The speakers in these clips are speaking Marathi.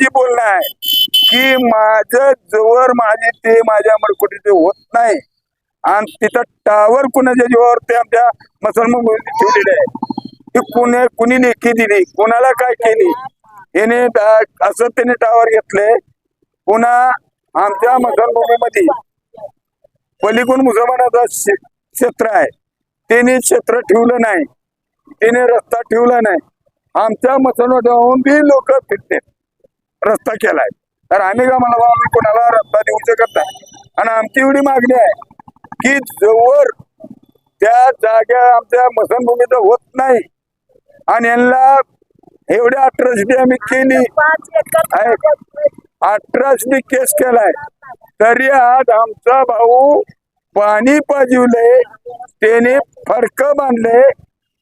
हे बोलणार बोलणं आहे की माझं जवळ माझे ते माझ्या मडकुटीचे होत नाही. आणि तिथं टावर कुणाच्या जीवावर ते आमच्या मुसलमान ठेवलेले आहे. की कुणी कुणी लेखी दिली कुणाला काय केली? याने असं त्याने टावर घेतले पुन्हा आमच्या मुसलमानमध्ये पलीकडून मुसलमानाचा क्षेत्र आहे. त्याने क्षेत्र ठेवलं नाही. त्याने रस्ता ठेवला नाही. आमच्या मुसलमानाहून बी लोक फिरते रस्ता केलाय. तर आम्ही का मला आम्ही कोणाला रस्ता देऊ शकत नाही? आणि आमची एवढी मागणी आहे की जवळ त्या जागा आमच्या मसनभूमीचं होत नाही आणि यांना एवढ्या अठराशे आम्ही केली. आहे. अठराशे केस केलाय. तरी आज आमचा भाऊ पाणी पाजिवले त्याने फडक बांधले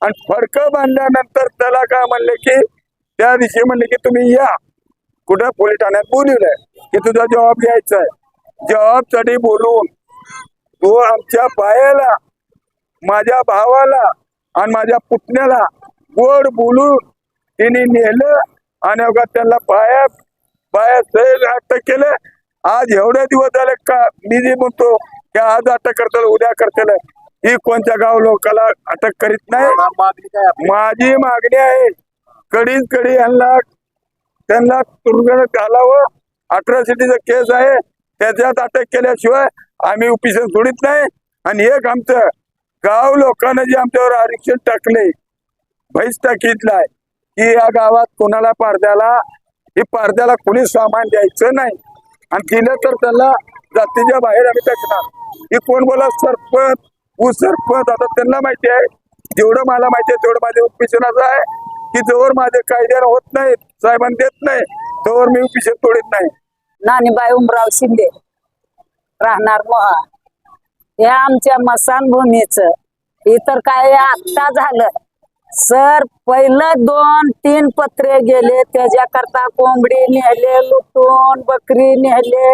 आणि फडक बांधल्यानंतर त्याला काय म्हणले की त्या दिवशी म्हणले की तुम्ही या. कुठं पोलीस ठाण्यात बोलवलंय? की तुझा जबाब घ्यायचा आहे जबाबसाठी बोलून तो आमच्या पायाला माझ्या भावाला आणि माझ्या पुतण्याला गोड बोलून तिने नेलं आणि अगं त्यांना पाया पाया सहज अटक केलं. आज एवढे दिवस झाले का मी जे म्हणतो की आज अटक करताल उद्या करताल. ही कोणत्या गाव लोकाला अटक करीत नाही? माझी मागणी आहे कडीच कडी यांना त्यांना तुरुंगात घालावं. अट्रॉसिटीचा केस आहे. त्याच्यात अटक केल्याशिवाय आम्ही उपिशन सोडित नाही. आणि एक आमचं गाव लोकांना जे आमच्यावर आरक्षण टाकले भैस टाकीतलाय की या गावात कोणाला पारद्याला हे पारद्याला कोणी सामान द्यायचं नाही. आणि दिलं तर त्याला जातीच्या बाहेर आम्ही टाकणार. हे कोण बोला? सरपंच. ऊ आता त्यांना माहिती आहे. जेवढं मला माहिती आहे तेवढं माझ्या उपिशनाचं आहे. की जवळ माझे कायद्यानं होत नाही साहेबांनी देत नाही तोवर मी उपिशन तोडीत नाही. नानीबाई उमराव शिंदे राहणार मोहा. हे आमच्या मसानभूमीचं इतर काय आत्ता झालं? सर पहिलं दोन तीन पत्रे गेले त्याच्याकरता कोंबडी नेहले लुटून बकरी नेहले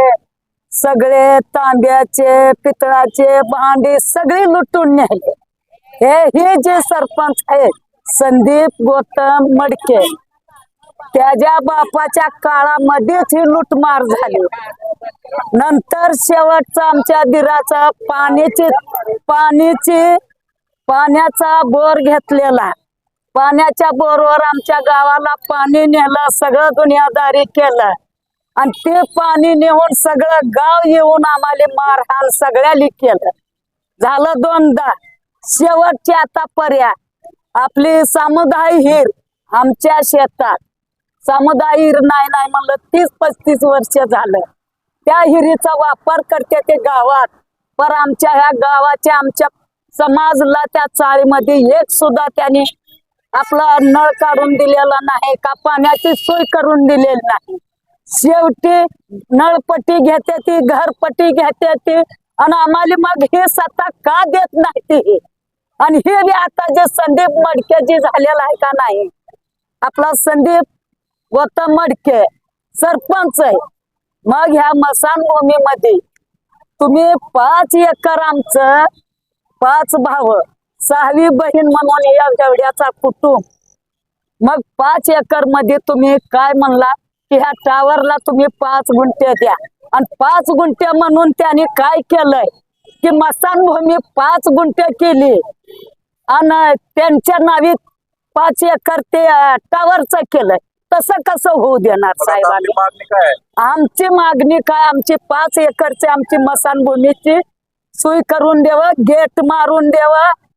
सगळे तांब्याचे पितळाचे भांडी सगळे लुटून नेहले हे हे जे सरपंच आहेत संदीप गौतम मडके. त्याच्या बापाच्या काळामध्येच ही लुटमार झाली. नंतर शेवटचा आमच्या दिराचा पाण्याची पाण्याची पाण्याचा बोर घेतलेला. पाण्याच्या बोरवर आमच्या गावाला पाणी नेलं सगळं दुनियादारी केलं. आणि ते पाणी नेऊन सगळं गाव येऊन आम्हाला मारहाण सगळ्याली केलं. झालं दोनदा. शेवटची आता पर्याय. आपली समुदाय हिर आमच्या शेतात. समुदाय हिर नाही नाही म्हणलं तीस पस्तीस वर्ष झालं. त्या हिरीचा वापर करते ते गावात. पर आमच्या ह्या गावाच्या आमच्या समाजला त्या चाळीमध्ये एक सुद्धा त्यांनी आपला नळ काढून दिलेला नाही का पाण्याची सोय करून दिलेली नाही. शेवटी नळपट्टी घेते ती घरपट्टी घेते ती आणि आम्हाला मग हे सत्ता का देत नाही ती? आणि हे बी आता जे संदीप मडके जे झालेलं आहे का नाही? आपला संदीप गौतम मडके सरपंच आहे. मग ह्या मसानभूमीमध्ये तुम्ही पाच एकर आमचं पाच भाव सहावी बहीण म्हणून या जेवढ्याचा कुटुंब मग पाच एकरमध्ये तुम्ही काय म्हणला? की ह्या टावरला तुम्ही पाच गुंठे द्या. आणि पाच गुंठे म्हणून त्यांनी काय केलंय? की मसानभूमी पाच गुंठे केली. आणि त्यांच्या नावीत पाच एकर ते टावरचं केलंय. तसं कसं होऊ देणार साहेबांनी? आमची मागणी काय? आमची पाच एकरची आमची मसानभूमीची सोय करून द्यावं गेट मारून द्यावं